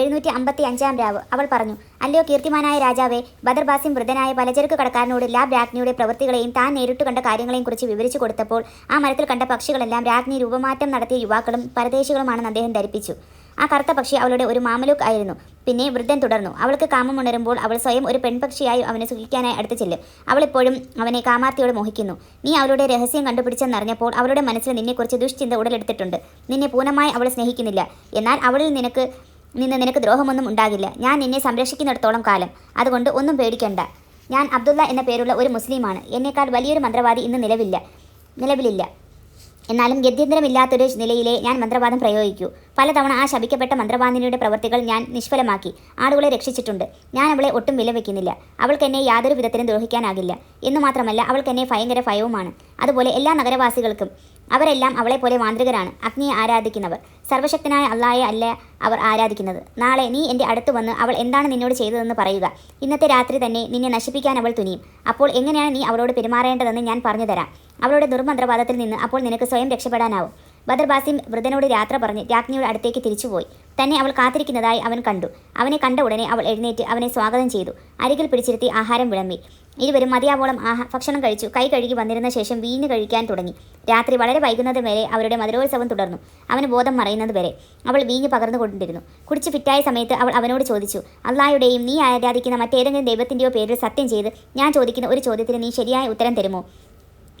എഴുന്നൂറ്റി അമ്പത്തി അഞ്ചാം രാവ്. അവൾ പറഞ്ഞു അല്ലയോ കീർത്തിമാനായ രാജാവേ ബദർ ബാസിം വൃദ്ധനായ പലചരക്ക് കടക്കാരനോട് ലാബ് രാജ്ഞിയുടെ പ്രവൃത്തികളെയും താൻ നേരിട്ട് കണ്ട കാര്യങ്ങളെയും കുറിച്ച് വിവരിച്ചു കൊടുത്തപ്പോൾ ആ മരത്തിൽ കണ്ട പക്ഷികളെല്ലാം രാജ്ഞി രൂപമാറ്റം നടത്തിയ യുവാക്കളും പരദേശികളുമാണെന്ന് അദ്ദേഹം ധരിപ്പിച്ചു. ആ കറുത്ത പക്ഷി അവളുടെ ഒരു മാമലൂക്ക് ആയിരുന്നു. പിന്നെ വൃദ്ധൻ തുടർന്നു. അവൾക്ക് കാമം ഉണരുമ്പോൾ അവൾ സ്വയം ഒരു പെൺപക്ഷിയായി അവനെ സുഖിക്കാനായി അടുത്ത് ചെല്ലും. അവളിപ്പോഴും അവനെ കാമാർത്തിയോട് മോഹിക്കുന്നു. നീ അവളുടെ രഹസ്യം കണ്ടുപിടിച്ചെന്നറിഞ്ഞപ്പോൾ അവളുടെ മനസ്സിൽ നിന്നെക്കുറിച്ച് ദുഷ്ചിന്ത ഉടലെടുത്തിട്ടുണ്ട്. നിന്നെ പൂർണമായി അവൾ സ്നേഹിക്കുന്നില്ല. എന്നാൽ അവളിൽ നിനക്ക് നിന്ന് നിനക്ക് ദ്രോഹമൊന്നും ഉണ്ടാകില്ല. ഞാൻ നിന്നെ സംരക്ഷിക്കുന്നിടത്തോളം കാലം. അതുകൊണ്ട് ഒന്നും പേടിക്കണ്ട. ഞാൻ അബ്ദുള്ള എന്ന പേരുള്ള ഒരു മുസ്ലിമാണ്. എന്നേക്കാൾ വലിയൊരു മന്ത്രവാദി ഇന്ന് നിലവില്ല. നിലവിലില്ല. എന്നാലും ഗത്യന്തരമില്ലാത്തൊരു നിലയിലെ ഞാൻ മന്ത്രവാദം പ്രയോഗിക്കൂ. പലതവണ ആ ശപിക്കപ്പെട്ട മന്ത്രവാദിനിയുടെ പ്രവൃത്തികൾ ഞാൻ നിഷ്ഫലമാക്കി. ആളുകളെ രക്ഷിച്ചിട്ടുണ്ട്. ഞാൻ അവളെ ഒട്ടും വില വയ്ക്കുന്നില്ല അവൾക്ക് എന്നെ യാതൊരു വിധത്തിലും ദ്രോഹിക്കാനാകില്ല. എന്നു മാത്രമല്ല അവൾക്ക് എന്നെ ഭയങ്കര ഭയവുമാണ്. അതുപോലെ എല്ലാ നഗരവാസികൾക്കും അവരെല്ലാം അവളെ പോലെ മാന്ത്രികരാണ്. അഗ്നിയെ ആരാധിക്കുന്നവർ. സർവശക്തനായ അള്ളായെ അല്ല അവർ ആരാധിക്കുന്നത്. നാളെ നീ എന്റെ അടുത്ത് വന്ന് അവൾ എന്താണ് നിന്നോട് ചെയ്തതെന്ന് പറയുക. ഇന്നത്തെ രാത്രി തന്നെ നിന്നെ നശിപ്പിക്കാൻ അവൾ തുനിയും. അപ്പോൾ എങ്ങനെയാണ് നീ അവളോട് പെരുമാറേണ്ടതെന്ന് ഞാൻ പറഞ്ഞു തരാം. അവളുടെ ദുർമന്ത്രവാദത്തിൽ നിന്ന് അപ്പോൾ നിനക്ക് സ്വയം രക്ഷപ്പെടാനാവും. ബദർ വൃദ്ധനോട് യാത്ര പറഞ്ഞ് രാജ്ഞിയുടെ അടുത്തേക്ക് തിരിച്ചുപോയി. തന്നെ അവൾ കാത്തിരിക്കുന്നതായി അവൻ കണ്ടു. അവനെ കണ്ട ഉടനെ അവൾ എഴുന്നേറ്റ് അവനെ സ്വാഗതം ചെയ്തു. അരികിൽ പിടിച്ചിരുത്തി ആഹാരം വിളമ്പി. ഇരുവരും മതിയാവോളം ആഹാ ഭക്ഷണം കഴിച്ചു. കൈ കഴുകി വന്നിരുന്ന ശേഷം വീഞ്ഞ് കഴിക്കാൻ തുടങ്ങി. രാത്രി വളരെ വൈകുന്നത് വരെ അവരുടെ മധുരോത്സവം തുടർന്നു. അവന് ബോധം മറയുന്നത് വരെ അവൾ വീഞ്ഞ് പകർന്നു കൊണ്ടിരുന്നു. കുടിച്ച് ഫിറ്റായ സമയത്ത് അവൾ അവനോട് ചോദിച്ചു അള്ളായുടെയും നീ ആരാധിക്കുന്ന മറ്റേതെങ്കിലും ദൈവത്തിന്റെയോ പേരിൽ സത്യം ചെയ്ത് ഞാൻ ചോദിക്കുന്ന ഒരു ചോദ്യത്തിന് നീ ശരിയായ ഉത്തരം തരുമോ?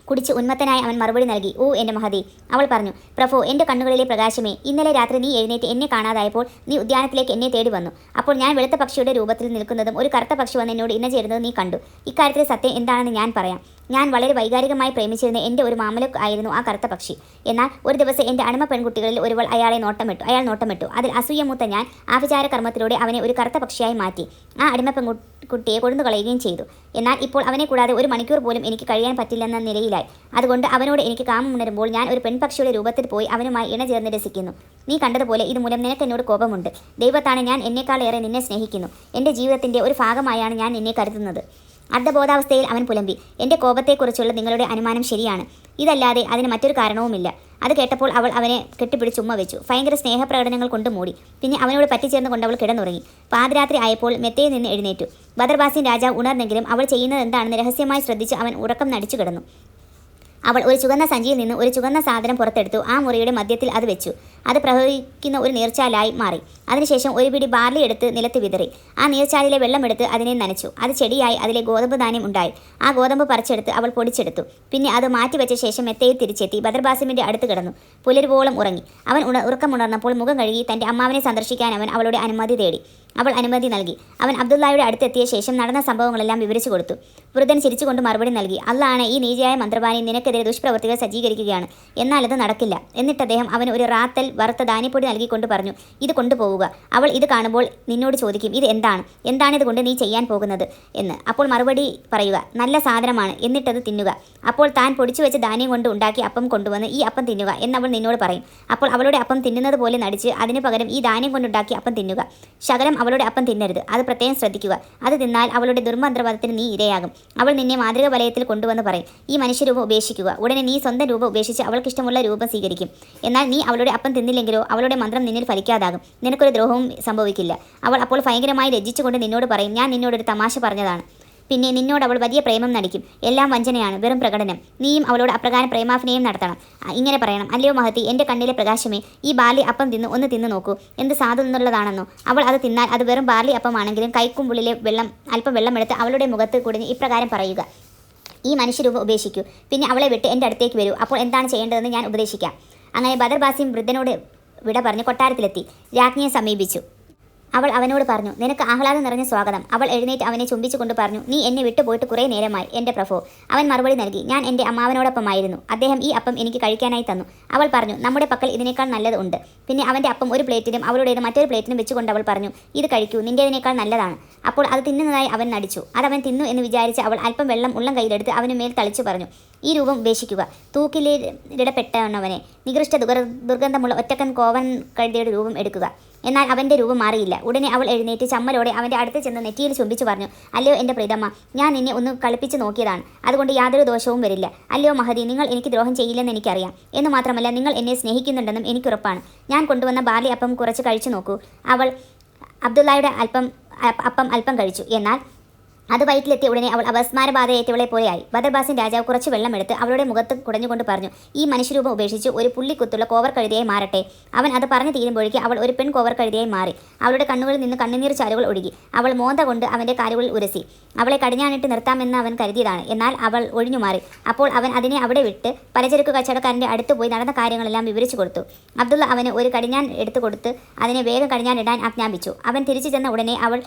കുടിച്ച് ഉന്മത്തനായി അവൻ മറുപടി നൽകി. ഓ എന്റെ മഹതി അവൾ പറഞ്ഞു. പ്രഫോ എന്റെ കണ്ണുകളിലെ പ്രകാശമേ ഇന്നലെ രാത്രി നീ എഴുന്നേറ്റ് എന്നെ കാണാതായപ്പോൾ നീ ഉദ്യാനത്തിലേക്ക് എന്നെ തേടി വന്നു. അപ്പോൾ ഞാൻ വെളുത്ത പക്ഷിയുടെ രൂപത്തിൽ നിൽക്കുന്നതും ഒരു കറുത്ത പക്ഷി വന്ന് എന്നോട് ഇന്ന ചേരുന്നതും നീ കണ്ടു. ഇക്കാര്യത്തിലെ സത്യം എന്താണെന്ന് ഞാൻ പറയാം. ഞാൻ വളരെ വൈകാരികമായി പ്രേമിച്ചിരുന്ന എന്റെ ഒരു മാമല ആയിരുന്നു ആ കറുത്ത പക്ഷി. എന്നാൽ ഒരു ദിവസം എന്റെ അണിമ പെൺകുട്ടികളിൽ ഒരുവൾ അയാളെ നോട്ടമിട്ടു. അയാൾ നോട്ടമിട്ടു. അതിൽ അസൂയമൂത്ത ഞാൻ ആഭിചാര കർമ്മത്തിലൂടെ അവനെ ഒരു കറുത്ത പക്ഷിയായി മാറ്റി. ആ അടിമ പെൺകുട്ടിയെ കൊണ്ടുകളയുകയും ചെയ്തു. എന്നാൽ ഇപ്പോൾ അവനെ കൂടാതെ ഒരു മണിക്കൂർ പോലും എനിക്ക് കഴിയാൻ പറ്റില്ലെന്ന നിലയിലായി അതുകൊണ്ട് അവനോട് എനിക്ക് കാമം ഉണരുമ്പോൾ ഞാൻ ഒരു പെൺപക്ഷിയുടെ രൂപത്തിൽ പോയി അവനുമായി ഇണ ചേർന്ന് രസിക്കുന്നു. നീ കണ്ടതുപോലെ ഇതുമൂലം നിനക്ക് എന്നോട് കോപമുണ്ട്. ദൈവത്താണ് ഞാൻ എന്നേക്കാളേറെ നിന്നെ സ്നേഹിക്കുന്നു. എന്റെ ജീവിതത്തിന്റെ ഒരു ഭാഗമായാണ് ഞാൻ നിന്നെ കരുതുന്നത്. അർദ്ധബോധാവസ്ഥയിൽ അവൻ പുലമ്പി. എന്റെ കോപത്തെക്കുറിച്ചുള്ള നിങ്ങളുടെ അനുമാനം ശരിയാണ്. ഇതല്ലാതെ അതിന് മറ്റൊരു കാരണവുമില്ല. അത് കേട്ടപ്പോൾ അവൾ അവനെ കെട്ടിപ്പിടിച്ച് ഉമ്മ വെച്ചു. ഭയങ്കര സ്നേഹപ്രകടനങ്ങൾ കൊണ്ട് മൂടി. പിന്നെ അവനോട് പറ്റിച്ചേർന്ന് കൊണ്ട് അവൾ കിടന്നുറങ്ങി. പാതിരാത്രി ആയപ്പോൾ മെത്തയിൽ നിന്ന് എഴുന്നേറ്റു. ബദർബാസിൻ രാജാവ് ഉണർന്നെങ്കിലും അവൾ ചെയ്യുന്നത് എന്താണെന്ന് രഹസ്യമായി ശ്രദ്ധിച്ച് അവൻ ഉറക്കം നടിച്ചു കിടന്നു. അവൾ ഒരു ചുവന്ന സഞ്ചിയിൽ നിന്ന് ഒരു ചുവന്ന സാധനം പുറത്തെടുത്തു. ആ മുറിയുടെ മധ്യത്തിൽ അത് വെച്ചു. അത് പ്രവഹിക്കുന്ന ഒരു നീർച്ചാലായി മാറി. അതിനുശേഷം ഒരു പിടി ബാർലി എടുത്ത് നിലത്ത് വിതറി. ആ നീർച്ചാലിലെ വെള്ളമെടുത്ത് അതിനെ നനച്ചു. അത് ചെടിയായി അതിലെ ഗോതമ്പ് ധാന്യം ഉണ്ടായി. ആ ഗോതമ്പ് പറിച്ചെടുത്ത് അവൾ പൊടിച്ചെടുത്തു. പിന്നെ അത് മാറ്റിവെച്ച ശേഷം മെത്തയിൽ തിരിച്ചെത്തി. ബദർബാസിമിന്റെ അടുത്ത് കിടന്നു. പുലരുവോളം ഉറങ്ങി. അവൻ ഉറക്കമുണർന്നപ്പോൾ മുഖം കഴുകി തന്റെ അമ്മാവനെ സന്ദർശിക്കാൻ അവൻ അവളുടെ അനുമതി തേടി. അവൾ അനുമതി നൽകി. അവൻ അബ്ദുള്ളയുടെ അടുത്തെത്തിയ ശേഷം നടന്ന സംഭവങ്ങളെല്ലാം വിവരിച്ചു കൊടുത്തു. വൃദ്ധൻ ചിരിച്ചുകൊണ്ട് മറുപടി നൽകി അള്ളാണ് ഈ നീതിയായ മന്ത്രവാനി നിനക്കെതിരെ ദുഷ്പ്രവർത്തികൾ സജ്ജീകരിക്കുകയാണ്. എന്നാൽ അത് നടക്കില്ല. എന്നിട്ട് അദ്ദേഹം അവന് ഒരു റാത്തൽ വറുത്ത ധാന്യപ്പൊടി നൽകിക്കൊണ്ട് പറഞ്ഞു ഇത് കൊണ്ടുപോവുക. അവൾ ഇത് കാണുമ്പോൾ നിന്നോട് ചോദിക്കും ഇത് എന്താണ്? എന്താണ് ഇതുകൊണ്ട് നീ ചെയ്യാൻ പോകുന്നത്? എന്ന്. അപ്പോൾ മറുപടി പറയുക നല്ല സാധനമാണ്. എന്നിട്ടത് തിന്നുക. അപ്പോൾ താൻ പൊടിച്ചു വെച്ച ധാന്യം കൊണ്ട് ഉണ്ടാക്കി അപ്പം കൊണ്ടുവന്ന് ഈ അപ്പം തിന്നുക. എന്നവൾ നിന്നോട് പറയും. അപ്പോൾ അവളുടെ അപ്പം തിന്നുന്നത് പോലെ നടിച്ച് അതിനു പകരം ഈ ധാന്യം കൊണ്ടുണ്ടാക്കി അപ്പം തിന്നുക. ശകലം അവളുടെ അപ്പം തിന്നരുത്. അത് പ്രത്യേകം ശ്രദ്ധിക്കുക. അത് തിന്നാൽ അവളുടെ ദുർമന്ത്രവാദത്തിന് നീ ഇരയാകും. അവൾ നിന്നെ മാതൃക വലയത്തിൽ കൊണ്ടുവന്ന് പറയും. ഈ മനുഷ്യരൂപം ഉപേക്ഷിക്കുക. ഉടനെ നീ സ്വന്തം രൂപം ഉപേക്ഷിച്ച് അവൾക്കിഷ്ടമുള്ള രൂപം സ്വീകരിക്കും. എന്നാൽ നീ അവളുടെ അപ്പം തിന്നില്ലെങ്കിലോ അവളുടെ മന്ത്രം നിന്നിൽ ഫലിക്കാതാകും. നിനക്കൊരു ദ്രോഹവും സംഭവിക്കില്ല. അവൾ അപ്പോൾ ഭയങ്കരമായി ലജ്ജിച്ചുകൊണ്ട് നിന്നോട് പറയും ഞാൻ നിന്നോടൊരു തമാശ പറഞ്ഞതാണ്. പിന്നെ നിന്നോട് അവൾ വലിയ പ്രേമം നടിക്കും. എല്ലാം വഞ്ചനയാണ് വെറും പ്രകടനം. നീയും അവളോട് അപ്രകാരം പ്രേമാഭിനയം നടത്തണം. ഇങ്ങനെ പറയണം. അല്ലയോ മഹത്തി എന്റെ കണ്ണിലെ പ്രകാശമേ ഈ ബാലി അപ്പം തിന്ന് ഒന്ന് തിന്ന് നോക്കൂ. എന്ത് സാധു എന്നുള്ളതാണെന്നോ അവൾ അത് തിന്നാൽ അത് വെറും ബാർലി അപ്പമാണെങ്കിലും കൈക്കുമ്പിളിലെ വെള്ളം അല്പം വെള്ളമെടുത്ത് അവളുടെ മുഖത്ത് കുടിഞ്ഞ് ഇപ്രകാരം പറയുക. ഈ മനുഷ്യരൂപം ഉപേക്ഷിക്കൂ. പിന്നെ അവളെ വിട്ട് എന്റെ അടുത്തേക്ക് വരൂ. അപ്പോൾ എന്താണ് ചെയ്യേണ്ടതെന്ന് ഞാൻ ഉപദേശിക്കാം. അങ്ങനെ ബദർ ബാസിം വൃദ്ധനോട് വിട പറഞ്ഞ് കൊട്ടാരത്തിലെത്തി. രാജ്ഞിയെ സമീപിച്ചു. അവൾ അവനോട് പറഞ്ഞു നിനക്ക് ആഹ്ലാദം നിറഞ്ഞ സ്വാഗതം. അവൾ എഴുന്നേറ്റ് അവനെ ചുംബിച്ചുകൊണ്ട് പറഞ്ഞു നീ എന്നെ വിട്ടുപോയിട്ട് കുറേ നേരമായി. എന്റെ പ്രഭു അവൻ മറുപടി നൽകി ഞാൻ എന്റെ അമ്മാവനോടൊപ്പമായിരുന്നു. അദ്ദേഹം ഈ അപ്പം എനിക്ക് കഴിക്കാനായി തന്നു. അവൾ പറഞ്ഞു നമ്മുടെ പക്കൽ ഇതിനേക്കാൾ നല്ലത് ഉണ്ട്. പിന്നെ അവന്റെ അപ്പം ഒരു പ്ലേറ്റിലും അവളുടേത് മറ്റൊരു പ്ലേറ്റിലും വെച്ചുകൊണ്ട് അവൾ പറഞ്ഞു ഇത് കഴിക്കൂ നിന്റേതിനേക്കാൾ നല്ലതാണ്. അപ്പോൾ അത് തിന്നുന്നതായി അവൻ നടിച്ചു. അതവൻ തിന്നു എന്ന് വിചാരിച്ച് അവൾ അല്പം വെള്ളം ഉള്ളം കയ്യിലെടുത്ത് അവന് മേൽ തളിച്ചു പറഞ്ഞു. ഈ രൂപം ഉപേക്ഷിക്കുക. തൂക്കിലിടപ്പെട്ടവനെ നികൃഷ്ട ദുർ ദുർഗന്ധമുള്ള ഒറ്റക്കൻ കോവൻ കഴുതിയുടെ രൂപം എടുക്കുക. എന്നാൽ അവന്റെ രൂപം മാറിയില്ല. ഉടനെ അവൾ എഴുന്നേറ്റ് ചമ്മലോടെ അവന്റെ അടുത്ത് ചെന്ന് നെറ്റിയിൽ ചുംബിച്ചു പറഞ്ഞു അല്ലയോ എന്റെ പ്രീതമ്മ ഞാൻ നിന്നെ ഒന്ന് കളിപ്പിച്ച് നോക്കിയതാണ്. അതുകൊണ്ട് യാതൊരു ദോഷവും വരില്ല. അല്ലയോ മഹതി നിങ്ങൾ എനിക്ക് ദ്രോഹം ചെയ്യില്ലെന്ന് എനിക്കറിയാം. എന്ന് മാത്രമല്ല നിങ്ങൾ എന്നെ സ്നേഹിക്കുന്നുണ്ടെന്നും എനിക്കുറപ്പാണ് ഞാൻ കൊണ്ടുവന്ന ബാലി അപ്പം കുറച്ച് കഴിച്ചു നോക്കൂ. അവൾ അബ്ദുള്ളയുടെ അല്പം അപ്പം അല്പം കഴിച്ചു. എന്നാൽ അത് വയറ്റിലെത്തിയ ഉടനെ അവൾ അപസ്മാരബാധയേറ്റവളെ പോലെയായി ബദർബാസിൻ രാജാവ് കുറച്ച് വെള്ളമെടുത്ത് അവളുടെ മുഖത്ത് കുടഞ്ഞുകൊണ്ട് പറഞ്ഞു ഈ മനുഷ്യരൂപം ഉപേക്ഷിച്ച് ഒരു പുള്ളിക്കുത്തുള്ള കോവർ കഴുതിയായി മാറട്ടെ. അവൻ അത് പറഞ്ഞു തീരുമ്പോഴേക്ക് അവൾ ഒരു പെൺ കോവർ കഴുതിയായി മാറി. അവളുടെ കണ്ണുകളിൽ നിന്ന് കണ്ണുനീർ ചാലുകൾ ഒഴുകി. അവൾ മോന്ത കൊണ്ട് അവന്റെ കാലുകളിൽ ഉരസി. അവളെ കടിഞ്ഞാണിട്ട് നിർത്താമെന്ന് അവൻ കരുതിയതാണ്. എന്നാൽ അവൾ ഒഴിഞ്ഞു മാറി. അപ്പോൾ അവൻ അതിനെ അവിടെ വിട്ട് പലചരക്ക് കച്ചവടക്കാരന്റെ അടുത്ത് പോയി നടന്ന കാര്യങ്ങളെല്ലാം വിവരിച്ചു കൊടുത്തു. അബ്ദുള്ള അവന് ഒരു കടിഞ്ഞാൻ എടുത്തു കൊടുത്ത് അതിനെ വേഗം കടിഞ്ഞാൻ ഇടാൻ ആജ്ഞാപിച്ചു. അവൻ തിരിച്ചു ചെന്ന ഉടനെ അവൾ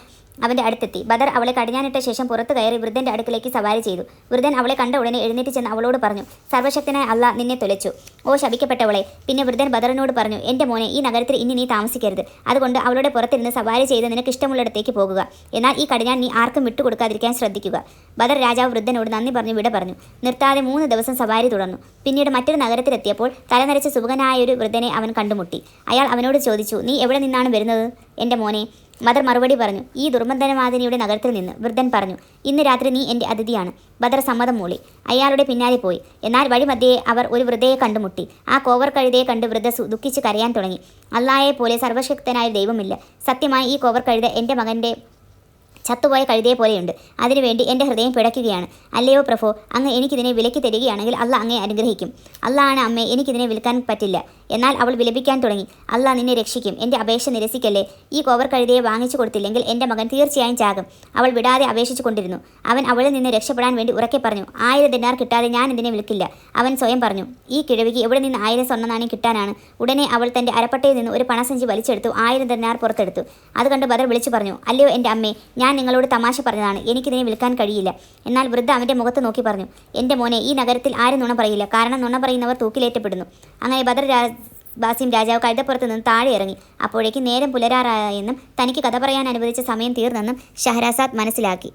അവന്റെ അടുത്തെത്തി. ബദർ അവളെ കടിഞ്ഞാനിട്ട ശേഷം പുറത്തു കയറി വൃദ്ധന്റെ അടുക്കിലേക്ക് സവാരി ചെയ്തു. വൃദ്ധൻ അവളെ കണ്ട ഉടനെ എഴുന്നേറ്റ് ചെന്ന് അവളോട് പറഞ്ഞു സർവശക്തനായ അല്ല നിന്നെ തുലച്ചു. ഓ ശപിക്കപ്പെട്ടവളെ. പിന്നെ വൃദ്ധൻ ബദറിനോട് പറഞ്ഞു എന്റെ മോനെ ഈ നഗരത്തിൽ ഇനി നീ താമസിക്കരുത്. അതുകൊണ്ട് അവളുടെ പുറത്തിരുന്ന് സവാരി ചെയ്ത് നിനക്ക് ഇഷ്ടമുള്ളിടത്തേക്ക് പോകുക. എന്നാൽ ഈ കടിഞ്ഞാൻ നീ ആർക്കും വിട്ടുകൊടുക്കാതിരിക്കാൻ ശ്രദ്ധിക്കുക. ബദർ രാജാവ് വൃദ്ധനോട് നന്ദി പറഞ്ഞു വിട പറഞ്ഞു. നിർത്താതെ മൂന്ന് ദിവസം സവാരി തുടർന്നു. പിന്നീട് മറ്റൊരു നഗരത്തിലെത്തിയപ്പോൾ തലനരച്ച സുഖനായ ഒരു വൃദ്ധനെ അവൻ കണ്ടുമുട്ടി. അയാൾ അവനോട് ചോദിച്ചു നീ എവിടെ നിന്നാണ് വരുന്നത്? എന്റെ മോനെ മദർ മറുപടി പറഞ്ഞു ഈ ദുർബന്ധനവാദിനിയുടെ നഗരത്തിൽ നിന്ന് വൃദ്ധൻ പറഞ്ഞു ഇന്ന് രാത്രി നീ എന്റെ അതിഥിയാണ് ബദർ സമ്മതം മൂളി. അയാളുടെ പിന്നാലെ പോയി. എന്നാൽ വഴിമധ്യേ അവർ ഒരു വൃദ്ധയെ കണ്ടുമുട്ടി. ആ കോവർ കഴുതയെ കണ്ട് വൃദ്ധ ദുഃഖിച്ച് കരയാൻ തുടങ്ങി. അള്ളായെ പോലെ സർവശക്തനായ ദൈവമില്ല. സത്യമായി ഈ കോവർ കഴുത എന്റെ മകന്റെ ചത്തുപോയ കഴുതയെ പോലെയുണ്ട്. അതിനുവേണ്ടി എന്റെ ഹൃദയം പിടയ്ക്കുകയാണ്. അല്ലയോ പ്രഭോ അങ്ങ് എനിക്കിതിനെ വിലക്കി തരികയാണെങ്കിൽ അല്ല അങ്ങേ അനുഗ്രഹിക്കും. അല്ലാണ് അമ്മേ എനിക്കിതിനെ വിൽക്കാൻ പറ്റില്ല. എന്നാൽ അവൾ വിലപിക്കാൻ തുടങ്ങി. അല്ല നിന്നെ രക്ഷിക്കും. എന്റെ അപേക്ഷ നിരസിക്കല്ലേ? ഈ കോവർ കഴുതയെ വാങ്ങിച്ചു കൊടുത്തില്ലെങ്കിൽ എന്റെ മകൻ തീർച്ചയായും ചാകും. അവൾ വിടാതെ അപേക്ഷിച്ചു കൊണ്ടിരുന്നു. അവൻ അവളിൽ നിന്ന് രക്ഷപ്പെടാൻ വേണ്ടി ഉറക്കെ പറഞ്ഞു ആയിരം ദിനാർ കിട്ടാതെ ഞാൻ ഇതിനെ വിൽക്കില്ല? അവൻ സ്വയം പറഞ്ഞു ഈ കിഴവിക്ക് എവിടെ നിന്ന് ആയിരം സ്വർണ നാണയം കിട്ടാനാണ്? ഉടനെ അവൾ തന്റെ അരപ്പട്ടയിൽ നിന്ന് ഒരു പണസഞ്ചി വലിച്ചെടുത്തു ആയിരം ദിനാർ പുറത്തെടുത്തു. അത് കണ്ട് ബദർ വിളിച്ചു പറഞ്ഞു അല്ലയോ എന്റെ അമ്മേ ഞാൻ നിങ്ങളോട് തമാശ പറഞ്ഞതാണ്. എനിക്കിതിനെ വിൽക്കാൻ കഴിയില്ല. എന്നാൽ വൃദ്ധ അവന്റെ മുഖത്ത് നോക്കി പറഞ്ഞു എന്റെ മോനെ ഈ നഗരത്തിൽ ആരും നുണ പറയില്ല. കാരണം നുണ പറയുന്നവർ തൂക്കിലേറ്റപ്പെടുന്നു. അങ്ങനെ ബദർ ബാസിം രാജാവ് കഴുതപ്പുറത്ത് നിന്ന് താഴെ ഇറങ്ങി. അപ്പോഴേക്ക് നേരം പുലരാറായെന്നും തനിക്ക് കഥ പറയാൻ അനുവദിച്ച സമയം തീർന്നെന്നും ഷഹരാസാദ് മനസ്സിലാക്കി.